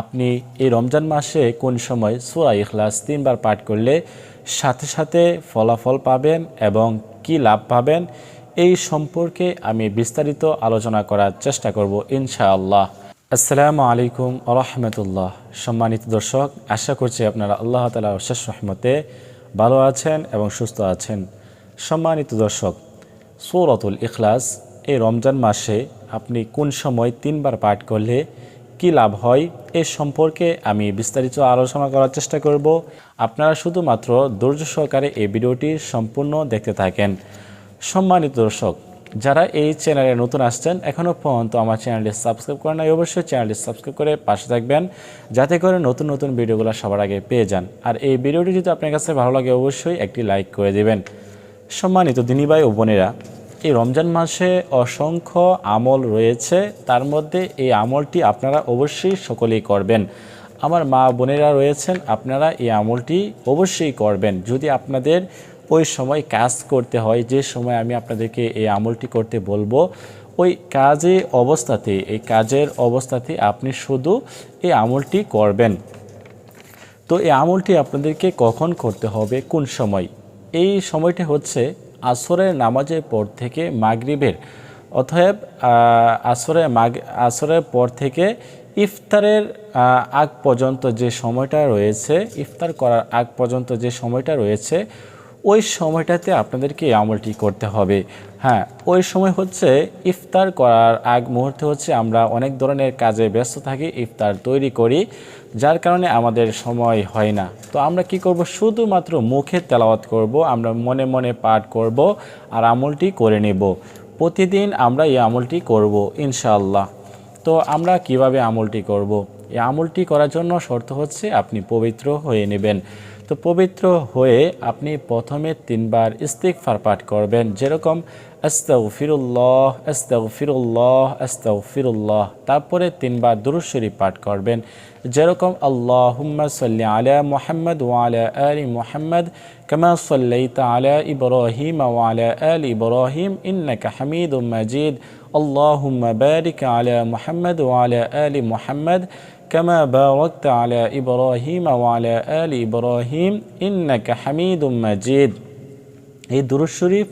আপনি এই রমজান মাসে কোন সময় সুরা ইখলাস তিনবার পাঠ করলে সাথে সাথে ফলাফল পাবেন এবং কি লাভ পাবেন, এই সম্পর্কে আমি বিস্তারিত আলোচনা করার চেষ্টা করব ইনশাআল্লাহ। আসসালামু আলাইকুম রহমতুল্লাহ। সম্মানিত দর্শক, আশা করছি আপনারা আল্লাহ তালা শেষ রহমতে ভালো আছেন এবং সুস্থ আছেন। সম্মানিত দর্শক, সৌরতুল ইখলাস এই রমজান মাসে আপনি কোন সময় তিনবার পাঠ করলে কি লাভ হয় এ সম্পর্কে আমি বিস্তারিত আলোচনা করার চেষ্টা করব। আপনারা শুধুমাত্র ধৈর্য সহকারে এই ভিডিওটি সম্পূর্ণ দেখতে থাকেন। সম্মানিত দর্শক, যারা এই চ্যানেলে নতুন আসছেন এখনও পর্যন্ত আমার চ্যানেলটি সাবস্ক্রাইব করেন নাই, অবশ্যই চ্যানেলটি সাবস্ক্রাইব করে পাশে থাকবেন, যাতে করে নতুন নতুন ভিডিওগুলো সবার আগে পেয়ে যান। আর এই ভিডিওটি যদি আপনার কাছে ভালো লাগে, অবশ্যই একটি লাইক করে দেবেন। সম্মানিত দিনী ভাই ও বোনেরা এই রমজান মাসে অসংখ্য আমল রয়েছে। তার মধ্যে এই আমলটি আপনারা অবশ্যই সকলেই করবেন। আমার মা বোনেরা রয়েছেন, আপনারা এই আমলটি অবশ্যই করবেন। যদি আপনাদের ওই সময় কাজ করতে হয়, যে সময় আমি আপনাদেরকে এই আমলটি করতে বলব, ওই কাজে অবস্থাতে, এই কাজের অবস্থাতে আপনি শুধু এই আমলটি করবেন। তো এই আমলটি আপনাদেরকে কখন করতে হবে, কোন সময়? এই সময়টি হচ্ছে আসরের নামাজের পর থেকে মাগরিবের, অতএব আসরে মাগ, আসরের পর থেকে ইফতারের আগ পর্যন্ত যে সময়টা রয়েছে, ইফতার করার আগ পর্যন্ত যে সময়টা রয়েছে ওই সময়টাতে আপনাদেরকে এই আমলটি করতে হবে। হ্যাঁ ওই সময় হচ্ছে ইফতার করার আগ মুহূর্তে হচ্ছে আমরা অনেক ধরনের কাজে ব্যস্ত থাকি, ইফতার তৈরি করি, যার কারণে আমাদের সময় হয় না। তো আমরা কি করব? শুধুমাত্র মুখে তেলাওয়াত করব, আমরা মনে মনে পাঠ করব আর আমলটি করে নেব। প্রতিদিন আমরা এই আমলটি করব, ইনশাআল্লাহ। তো আমরা কীভাবে আমলটি করব? এই আমলটি করার জন্য শর্ত হচ্ছে আপনি পবিত্র হয়ে নেবেন। তো পবিত্র হয়ে আপনি প্রথমে তিনবার ইস্তিক পাঠ করবেন, যেরকম আস্তাউ ফিরুল্লাহ আস্তাউ ফিরুল্লাহ আস্তাউ ফিরুল্লাহ তারপরে তিনবার দুরুশ্বরী পাঠ করবেন, যেরকম আল্লাহ হুম্মা সাল্লি আলিয়া মোহাম্মদ ওয়ালা আলী মোহাম্মদ, কেমা সাল্লাই আলা ইব্রাহিম ওয়ালা আলী ইব্রাহিম, ইন্নাকা হামিদ মাজিদ। আল্লাহুম্মা বারিক আলিয়া মোহাম্মদ ওয়ালা আলী মোহাম্মদ كما باركت على إبراهيم وعلى آل إبراهيم إنك حميد مجيد এই দুরুদ শরীফ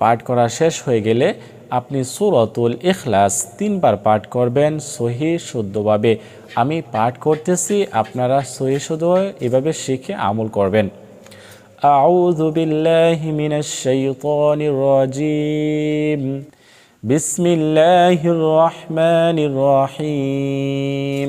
পাঠ করা শেষ হয়ে গেলে আপনি সুরতুল ইখলাস তিনবার পাঠ করবেন সহি শুদ্ধভাবে আমি পাঠ করতেছি আপনারা সহি শুদ্ধ এভাবে শিখে আমল করবেন أعوذ بالله من الشيطان الرجيم بسم الله الرحمن الرحيم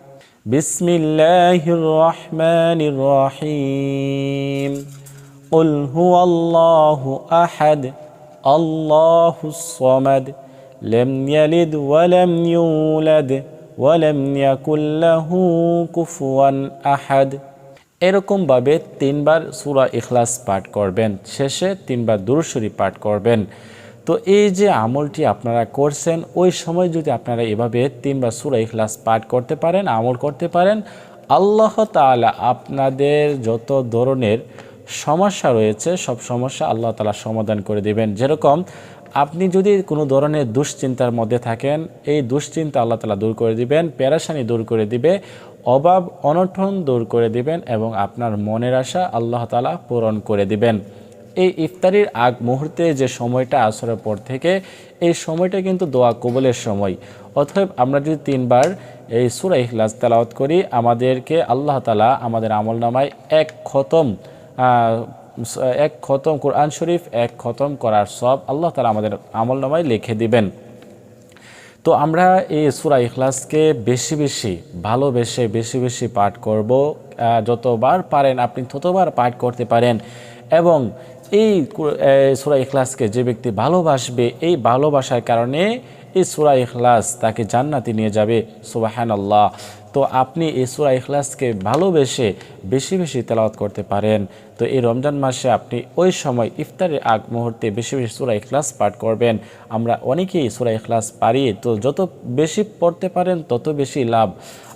بسم الله الرحمن الرحيم قل هو الله أحد الله الصمد لم يلد ولم يولد ولم يكن له كفوا أحد এরকমভাবে তিনবার সুরা ইখলাস পাঠ করবেন শেষে তিনবার দুরুশরী পাঠ করবেন তো এই যে আমলটি আপনারা করছেন, ওই সময় যদি আপনারা এভাবে তিনবার সুরা ইখলাস পাঠ করতে পারেন, আমল করতে পারেন, আল্লাহ তালা আপনাদের যত ধরনের সমস্যা রয়েছে, সব সমস্যা আল্লাহ তালা সমাধান করে দেবেন। যেরকম আপনি যদি কোনো ধরনের দুশ্চিন্তার মধ্যে থাকেন, এই দুশ্চিন্তা আল্লাহ তালা দূর করে দিবেন প্যারাসানি দূর করে দিবে, অভাব, অনটন দূর করে দিবেন এবং আপনার মনের আশা আল্লাহ তালা পূরণ করে দিবেন। এই ইফতারির আগ মুহূর্তে যে সময়টা আসরের পর থেকে, এই সময়টা কিন্তু দোয়া কবলের সময়। অতএব আমরা যদি তিনবার এই সুরা ইখলাস তেলাওয়াত করি, আমাদেরকে আল্লাহ তালা আমাদের আমল নামায় এক খতম এক খতম কোরআন শরীফ, এক খতম করার সব আল্লাহ তালা আমাদের আমল নামায় লিখে দিবেন। তো আমরা এই সুরা ইখলাসকে বেশি বেশি, ভালোবেসে বেশি বেশি পাঠ করব। যতবার পারেন আপনি ততবার পাঠ করতে পারেন। এবং এই সুরা ইখলাসকে যে ব্যক্তি ভালোবাসবে এই ভালোবাসার কারণে এই সুরা ইখলাস তাকে জান্নাতি নিয়ে যাবে সুবাহান আল্লাহ তো আপনি এই সুরা ইখলাসকে ভালোবেসে বেশি বেশি তেলাওয়াত করতে পারেন। তো এই রমজান মাসে আপনি ওই সময় ইফতারের আগ মুহূর্তে বেশি বেশি সুরা ইখলাস পাঠ করবেন। আমরা অনেকেই সুরা ইখলাস পারি, তো যত বেশি পড়তে পারেন তত বেশি লাভ।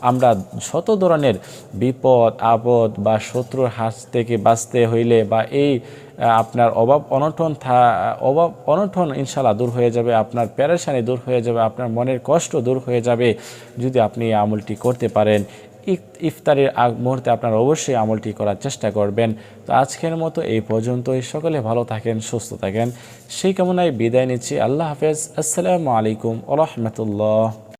আমরা শত ধরনের বিপদ, আপদ বা শত্রুর হাত থেকে বাঁচতে হইলে বা এই আপনার অভাব অনটন থা অভাব অনটন ইনশাল্লাহ দূর হয়ে যাবে, আপনার প্যারেশানি দূর হয়ে যাবে, আপনার মনের কষ্ট দূর হয়ে যাবে যদি আপনি আমলটি করতে পারেন। ইফ- ইফতারের আগ মুহূর্তে আপনারা অবশ্যই আমলটি করার চেষ্টা করবেন। তো আজকের মতো এই পর্যন্তই। সকলে ভালো থাকেন, সুস্থ থাকেন। সেই কামনায় বিদায় নিচ্ছি। আল্লাহ হাফেজ। আসসালামু আলাইকুম ওরহমতুল্লাহ